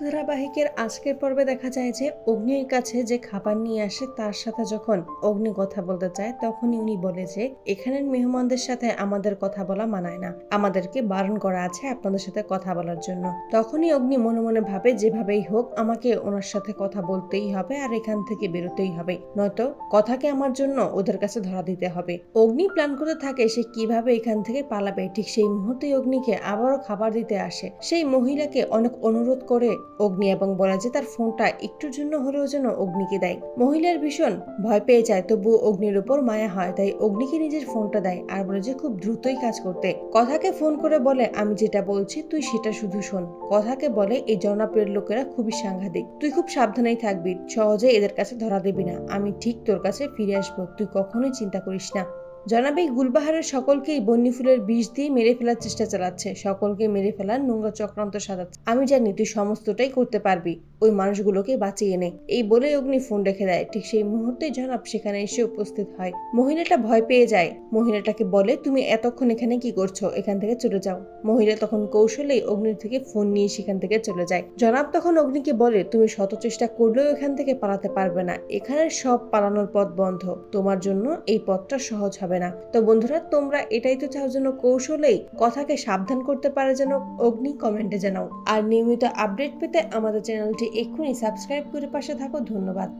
ধারাবাহিকের আজকের পর্বে দেখা যায় যে অগ্নির কাছে যে খাবার নিয়ে আসে, তার সাথে যখন অগ্নি কথা বলতে চায়, তখনই উনি বলে যে, এখানের মেহমানদের সাথে আমাদের কথা বলা মানায় না। আমাদেরকে বারণ করা আছে আপনাদের সাথে কথা বলার জন্য। তখনই অগ্নি মনে মনে ভাবে, যেভাবেই হোক, আমাকে ওনার সাথে কথা বলতেই হবে আর এখান থেকে বেরোতেই হবে। নয়তো কথাকে আমার জন্য ওদের কাছে ধরা দিতে হবে। অগ্নি প্ল্যান করতে থাকে সে কীভাবে এখান থেকে পালাবে। ঠিক সেই মুহূর্তেই অগ্নিকে আবারও খাবার দিতে আসে। সেই মহিলাকে অনেক অনুরোধ করে অগ্নি এবং বলে যে তার ফোনটা একটুর জন্য হলেও যেন অগ্নিকে দেয়। মহিলার ভীষণ ভয় পেয়ে যায় তবু অগ্নির উপর মায়া হয়, তাই অগ্নিকে নিজের ফোনটা দেয় আর বলে যে খুব দ্রুতই কাজ করতে। কথাকে ফোন করে বলে, আমি যেটা বলছি, তুই সেটা শুধু শোন। কথাকে বলে, এই জনপ্রিয় লোকেরা খুবই সাংঘাতিক। তুই খুব সাবধানেই থাকবি সহজে এদের কাছে ধরা দিবি না। আমি ঠিক তোর কাছে ফিরে আসব, তুই কখনোই চিন্তা করিস না। জনাবে, গুলবাহারের সকলকেই বন্যি ফুলের বিষ দিয়ে মেরে ফেলার চেষ্টা চালাচ্ছে। সকলকে মেরে ফেলার নোংরা চক্রান্ত সাজাচ্ছে। আমি জানি তুই সমস্তটাই করতে পারবি, ওই মানুষগুলোকে বাঁচিয়ে নে। এই বলে অগ্নি ফোন রেখে দেয়। ঠিক সেই মুহূর্তে জনাব সেখানে এসে উপস্থিত হয়। মহিলাটা ভয় পেয়ে যায়। মহিলাটাকে বলে, তুমি এতক্ষণ এখানে কি করছ? এখান থেকে চলে যাও। মহিলা তখন কৌশলেই অগ্নির থেকে ফোন নিয়ে সেখান থেকে চলে যায়। জনাব তখন অগ্নিকে বলে, তুমি শত চেষ্টা করলেও এখান থেকে পালাতে পারবে না। এখানে সব পালানোর পথ বন্ধ। তোমার জন্য এই পথটা সহজ হবে না। তো বন্ধুরা, তোমরা এটাই তো চাও যেন কৌশলেই কথাকে সাবধান করতে পারে যেন অগ্নি কমেন্টে জানাও। আর নিয়মিত আপডেট পেতে আমাদের চ্যানেলটি এক্ষুনি সাবস্ক্রাইব করে পাশে থাকো। ধন্যবাদ।